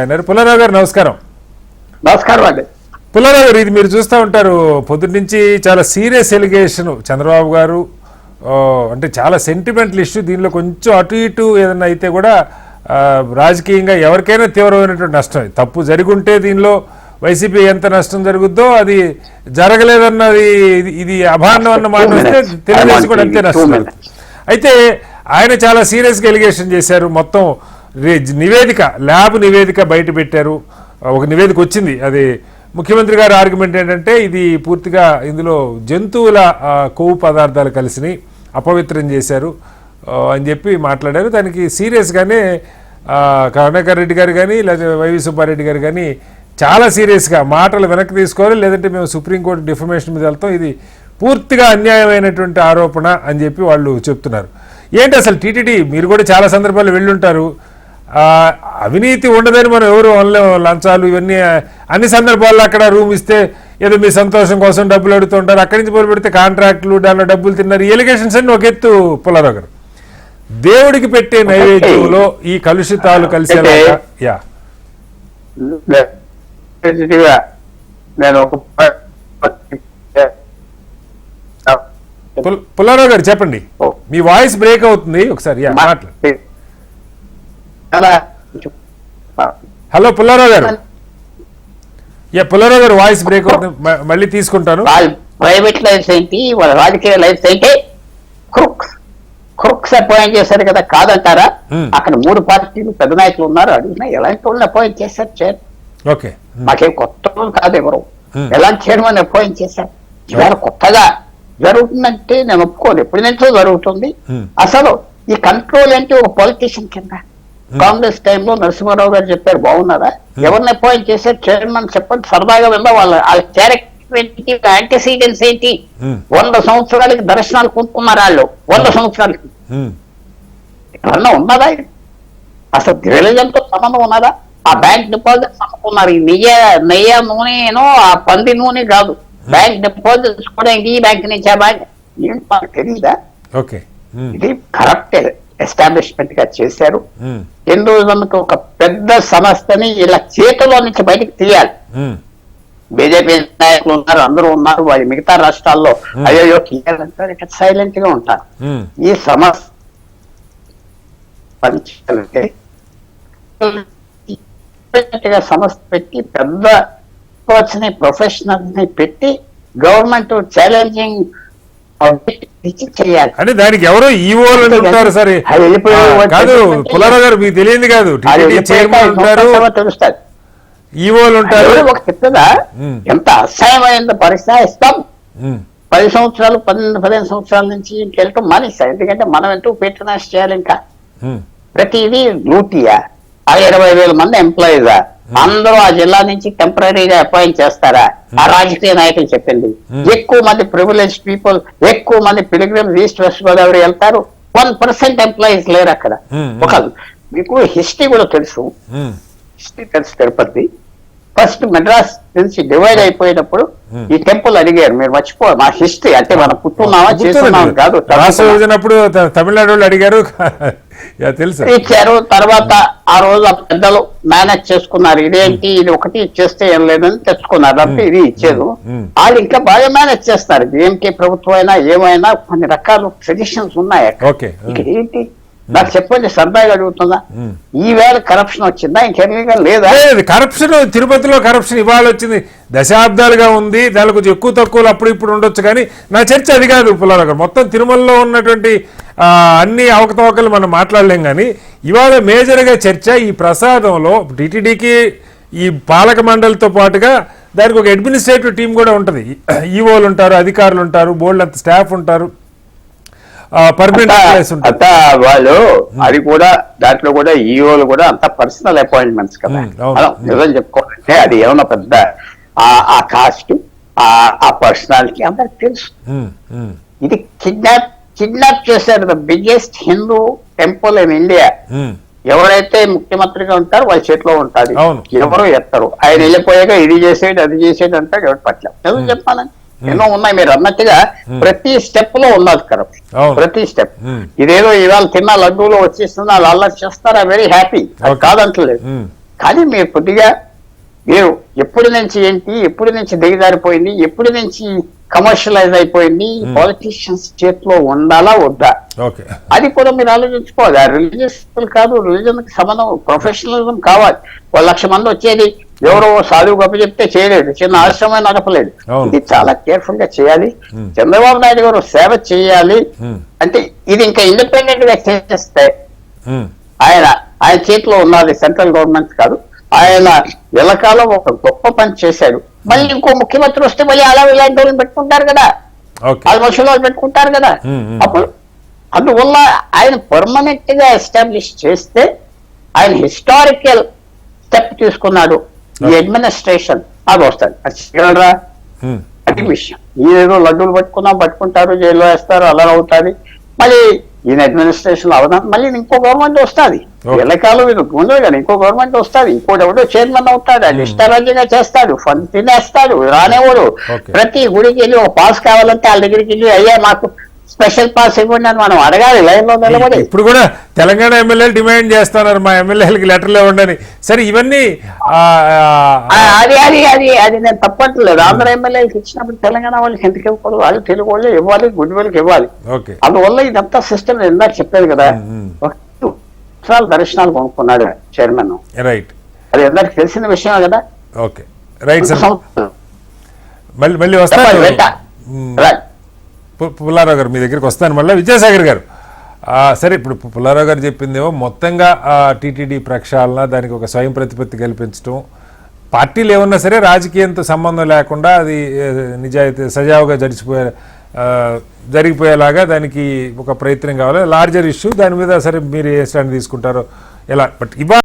అన్నారు. పుల్లారావు గారు నమస్కారం. నమస్కారం అండి. పుల్లారావు గారు ఇది మీరు చూస్తూ ఉంటారు పొద్దున్న నుంచి చాలా సీరియస్ ఎలిగేషన్ చంద్రబాబు గారు అంటే చాలా సెంటిమెంటల్ ఇష్యూ దీనిలో కొంచెం అటు ఇటు ఏదైనా అయితే కూడా రాజకీయంగా ఎవరికైనా తీవ్రమైనటువంటి నష్టం. తప్పు జరిగి ఉంటే దీనిలో వైసీపీ ఎంత నష్టం జరుగుద్దో అది జరగలేదన్నది ఇది- అభాండం అన్న మాట వస్తే. తెలుగుదేశం కూడా అంతే నష్టం. అయితే ఆయన చాలా సీరియస్గా ఎలిగేషన్ చేశారు. మొత్తం నివేదిక ల్యాబ్ నివేదిక బయట పెట్టారు. ఒక నివేదిక వచ్చింది. అది ముఖ్యమంత్రి గారి ఆర్గ్యుమెంట్ ఏంటంటే ఇది పూర్తిగా ఇందులో జంతువుల కొవ్వు పదార్థాలు కలిసిని అపవిత్రం చేశారు. అని చెప్పి మాట్లాడారు. దానికి సీరియస్గానే కరుణాకర్ రెడ్డి గారు కానీ లేదా వైవి సుబ్బారెడ్డి గారు కానీ చాలా సీరియస్గా మాటలు వెనక్కి తీసుకోవాలి. లేదంటే మేము సుప్రీంకోర్టు డిఫర్మేషన్ మీద వెళ్తాం. ఇది పూర్తిగా అన్యాయమైనటువంటి ఆరోపణ అని చెప్పి వాళ్ళు చెప్తున్నారు. ఏంటి అసలు టీటీడీ? మీరు కూడా చాలా సందర్భాలు వెళ్ళుంటారు. అవినీతి ఉండదని మనం ఎవరు అనలేం లంచాలు ఇవన్నీ అన్ని సందర్భాల్లో అక్కడ రూమ్ ఇస్తే ఏదో మీ సంతోషం కోసం డబ్బులు అడుగుతుంటారు. అక్కడి నుంచి మొదలు పెడితే కాంట్రాక్టులు దానిలో డబ్బులు తిన్నారు. ఈ ఎలిగేషన్స్ అన్ని ఒక ఎత్తు పుల్లారావు గారు. దేవుడికి పెట్టే నైవేద్యంలో ఈ కలుషితాలు కలిసేలాగా యా. నేను ఒక పుల్లారావు గారు చెప్పండి. మీ వాయిస్ బ్రేక్ అవుతుంది. ఒకసారి యా మాట్లాడు. హలో పుల్లారావు గారు. యా పుల్లారావు గారు వాయిస్ బ్రేక్ అవుతుంది మళ్ళీ తీసుకుంటాను. వాళ్ళ ప్రైవేట్ లైఫ్స్ ఏంటి వాళ్ళ రాజకీయ లైఫ్స్ ఏంటి క్రుక్స్ క్రుక్స్ అపాయింట్ చేశారు కదా కాదంటారా. అక్కడ మూడు పార్టీలు పెద్ద నాయకులు ఉన్నారు అడిగినా ఎలాంటి వాళ్ళని అపాయింట్ చేశారు చైర్? ఓకే. మాకేం కొత్త వాళ్ళు కాదు ఎవరు. ఎలాంటి చైర్మన్ అపాయింట్ చేశారు? ఇవాళ కొత్తగా జరుగుతుందంటే నేను ఒప్పుకోను. ఎప్పటి నుంచో జరుగుతుంది. అసలు ఈ కంట్రోల్ అంటే ఒక పొలిటీషియన్ కింద. కాంగ్రెస్ టైంలో నరసింహారావు గారు చెప్పారు బాగున్నారా? ఎవరిని అపాయింట్ చేశారు? చైర్మన్ చెప్పండి సరదాగా వెళ్దా వాళ్ళ వాళ్ళ క్యారెక్టర్ ఏంటి యాంటీసీడెంట్స్ ఏంటి. వంద సంవత్సరాలకి దర్శనాలు కొనుక్కున్నారు వాళ్ళు. వంద సంవత్సరాలకి. ఏమన్నా ఉన్నదా అసలు రిలీజన్తో సంబంధం ఉన్నదా ఆ బ్యాంక్ డిపాజిట్ నమ్ముకున్నారు ఈ నెయ్యి నెయ్యి నూనెను ఆ పంది నూనె కాదు. బ్యాంక్ డిపాజిట్స్ కూడా ఈ బ్యాంక్ నుంచి ఆ బ్యాంక్ ఏంటి తెలియదా ఓకే. ఇది కరప్ట్ ఎస్టాబ్లిష్మెంట్గా చేశారు. హిందూజంకి ఒక పెద్ద సమస్యని ఇలా చేతిలో నుంచి బయటకు తీయాలి. బీజేపీ నాయకులు ఉన్నారు అందరూ ఉన్నారు వాళ్ళు మిగతా రాష్ట్రాల్లో అయ్యో తీయాలంటారు ఇక్కడ సైలెంట్గా ఉంటారు. ఈ సమస్య పనిచేయాలంటే సమస్య పెట్టి పెద్ద ఎక్స్పర్ట్స్ని పెట్టి గవర్నమెంట్ ఛాలెంజింగ్ అంటే దానికి ఎవరో ఈవోలు అని ఉంటారు సరే. కాదు పుల్లారావు గారు మీకు తెలియంది కాదు. ఈవోలు ఉంటారు. ఉమ్. ఎంత అసహ్యమైన పరిస్థితి ఇస్తాం. పది సంవత్సరాలు పన్నెండు పదిహేను సంవత్సరాల నుంచి ఇంకెళ్ళటం మానేస్తాం ఎందుకంటే మనం ఎంతో పేట్రనైజ్ చేయాలి ఇంకా. ప్రతిదీ డ్యూటీయా? ఆ ఇరవై వేల మంది ఎంప్లాయీసా? అందరూ ఆ జిల్లా నుంచి టెంపరీగా అపాయింట్ చేస్తారా? ఆ. రాజకీయ నాయకులు చెప్పింది. ఎక్కువ మంది ప్రివిలేజ్ పీపుల్ ఎక్కువ మంది పిలిగ్రిమ్స్ ఈస్ట్ వెస్ట్ గోదావరి వెళ్తారు. వన్ పర్సెంట్ ఎంప్లాయీస్ లేరు అక్కడ. ఒక మీకు హిస్టరీ కూడా తెలుసు. హిస్టరీ తెలుసు తిరుపతి ఫస్ట్ మెడ్రాస్ నుంచి డివైడ్ అయిపోయినప్పుడు. ఈ టెంపుల్ అడిగారు. మీరు మర్చిపో మా హిస్టరీ అంటే మనం పుట్టున్నామా చేస్తున్నామా కాదు తమిళనాడు వాళ్ళు అడిగారు. తెలుసు? ఇచ్చారు. తర్వాత ఆ రోజు ఆ పెద్దలు మేనేజ్ చేసుకున్నారు. ఇదేంటి? ఇది ఒకటి ఇచ్చేస్తే ఏం లేదని తెచ్చుకున్నారు. అంటే ఇది ఇచ్చేది మ్మ్. వాళ్ళు ఇంకా బాగా మేనేజ్ చేస్తారు ఏంటి ప్రభుత్వం అయినా ఏమైనా కొన్ని రకాల ట్రెడిషన్స్ ఉన్నాయి ఏంటి? నాకు చెప్పండి సరదాగా అడుగుతుందా? మ్మ్. ఈవేళ కరప్షన్ వచ్చిందా? ఇంకెన్నగా లేదా? లేదు కరప్షన్ తిరుపతిలో కరప్షన్ ఇవాళ వచ్చింది. దశాబ్దాలుగా ఉంది. దానిలో కొంచెం ఎక్కువ తక్కువలు అప్పుడు ఇప్పుడు ఉండొచ్చు కానీ నా చర్చ అది కాదు పుల్లారావు మొత్తం తిరుమలలో ఉన్నటువంటి అన్ని అవకతవకలు మనం మాట్లాడలేం కానీ ఇవాళ మేజర్గా చర్చ ఈ ప్రసాదంలో టీటీడీకి ఈ పాలక మండలితో పాటుగా దానికి ఒక అడ్మినిస్ట్రేటివ్ టీం కూడా ఉంటుంది. ఈఓలు ఉంటారు అధికారులు ఉంటారు బోర్డు అంత స్టాఫ్ ఉంటారు. పర్మనెంట్ అంతా వాళ్ళు అది కూడా దాంట్లో కూడా ఈఓలు కూడా అంత పర్సనల్ అపాయింట్మెంట్స్ కదా. అవును. మనం నిజం చెప్పుకోవాలంటే అది ఏమన్నా పెద్ద ఆ- కాస్ట్ ఆ పర్సనాలిటీ అందరికి తెలుసు. ఇది కిడ్నాప్ కిడ్నాప్ చేశారు the biggest Hindu temple in India ఎవరైతే ముఖ్యమంత్రిగా ఉంటారో వాళ్ళ చేతిలో ఉంటుంది. ఎవరు ఎత్తరు. ఆయన వెళ్ళిపోయాక ఇది చేసేది అది చేసేది అంటే ఎవరు పట్ల? నిజం చెప్పాలని ఎన్నో ఉన్నాయి మీరు అన్నట్టుగా ప్రతి స్టెప్లో ఉన్నది కరప్షన్. ప్రతి స్టెప్ Hmm. ఇదేదో ఇవాళ తిన్న లడ్డూలో వచ్చేస్తుంది వాళ్ళు అల్లరి చేస్తారా? Very happy Okay. కాదంటలేదు. కానీ మీరు కొద్దిగా మీరు ఎప్పటి నుంచి ఏంటి ఎప్పటి నుంచి దిగజారిపోయింది ఎప్పటి నుంచి కమర్షియలైజ్ అయిపోయింది పాలిటీషియన్స్ చేతిలో ఉండాలా వద్దా? అది కూడా మీరు ఆలోచించుకోవాలి. రిలీజియస్ కాదు రిలీజన్కి సంబంధం ప్రొఫెషనలిజం కావాలి. ఒక లక్ష మంది వచ్చేది ఎవరో సాధువు గొప్ప చెప్తే చేయలేదు చిన్న ఆశ్రమం నడపలేదు. ఇది చాలా కేర్ఫుల్గా చేయాలి చంద్రబాబు నాయుడు గారు సేవ చేయాలి. అంటే ఇది ఇంకా ఇండిపెండెంట్గా చేస్తే ఆయన ఆయన చేతిలో ఉన్నది సెంట్రల్ గవర్నమెంట్ కాదు. ఆయన ఎలకాలం ఒక గొప్ప పని చేశాడు. మళ్ళీ ఇంకో ముఖ్యమంత్రి వస్తే మళ్ళీ అలా ఇలాంటి వాళ్ళని పెట్టుకుంటారు కదా. ఆల్మోస్ట్ వాళ్ళు పెట్టుకుంటారు కదా. అప్పుడు అందువల్ల ఆయన పర్మనెంట్గా ఎస్టాబ్లిష్ చేస్తే ఆయన హిస్టారికల్ స్టెప్ తీసుకున్నాడు. ఈ అడ్మినిస్ట్రేషన్ అది వస్తుంది అది చేయగలరా అది విషయం. ఏదో లడ్డూలు పట్టుకున్నా పట్టుకుంటారు జైల్లో వేస్తారు అలా అవుతుంది. మళ్ళీ ఈయన అడ్మినిస్ట్రేషన్ అవదాం? మళ్ళీ ఇంకో గవర్నమెంట్ వస్తుంది. ఎల్లకాలం ఇది ఉండదు కానీ ఇంకో గవర్నమెంట్ వస్తుంది. ఇంకోటి ఎవడో చైర్మన్ అవుతాడు అది ఇష్టారాజ్యంగా చేస్తాడు ఫండ్ తినేస్తాడు రానేవాడు. ప్రతి గుడికి వెళ్ళి ఒక పాస్ కావాలంటే వాళ్ళ దగ్గరికి వెళ్ళి అయ్యా మాకు స్పెషల్ పాస్ ఇవ్వండి అని మనం అడగాలి లైన్లో నిలబడి. ఇప్పుడు కూడా తెలంగాణ ఎమ్మెల్యేలు డిమాండ్ చేస్తున్నారు మా ఎమ్మెల్యేలకి లెటర్లు ఇవ్వండి అని. సరే ఇవన్నీ అది అది అది అది నేను తప్పట్లేదు. ఆంధ్ర ఎమ్మెల్యేకి ఇచ్చినప్పుడు తెలంగాణ వాళ్ళకి ఎందుకు ఇవ్వకూడదు? వాళ్ళు తెలుగు వాళ్ళు ఇవ్వాలి గుడి వాళ్ళకి ఇవ్వాలి. అందువల్ల ఇదంతా సిస్టమ్ ఇందాక చెప్పాను కదా. సంవత్సరాలు దర్శనాలు కొనుక్కున్నాడు చైర్మన్. రైట్. అది అందరికి తెలిసిన విషయమే కదా. ఓకే. Right sir. మళ్ళీ మళ్ళీ. మ్మ్. రైట్. పు- పుల్లారావు గారు మీ దగ్గరికి వస్తాను మళ్ళీ. విద్యాసాగర్ గారు. సరే ఇప్పుడు పుల్లారావు గారు చెప్పిందేమో మొత్తంగా టీటీడీ ప్రక్షాళన దానికి ఒక స్వయం ప్రతిపత్తి కల్పించడం పార్టీలు ఏమన్నా సరే రాజకీయంతో సంబంధం లేకుండా అది నిజాయితీ సజావుగా జరిచిపోయే జరిగిపోయేలాగా దానికి ఒక ప్రయత్నం కావాలి. లార్జర్ ఇష్యూ దాని మీద సరే మీరు ఏ స్టాండ్ తీసుకుంటారో ఎలా బట్ ఇవా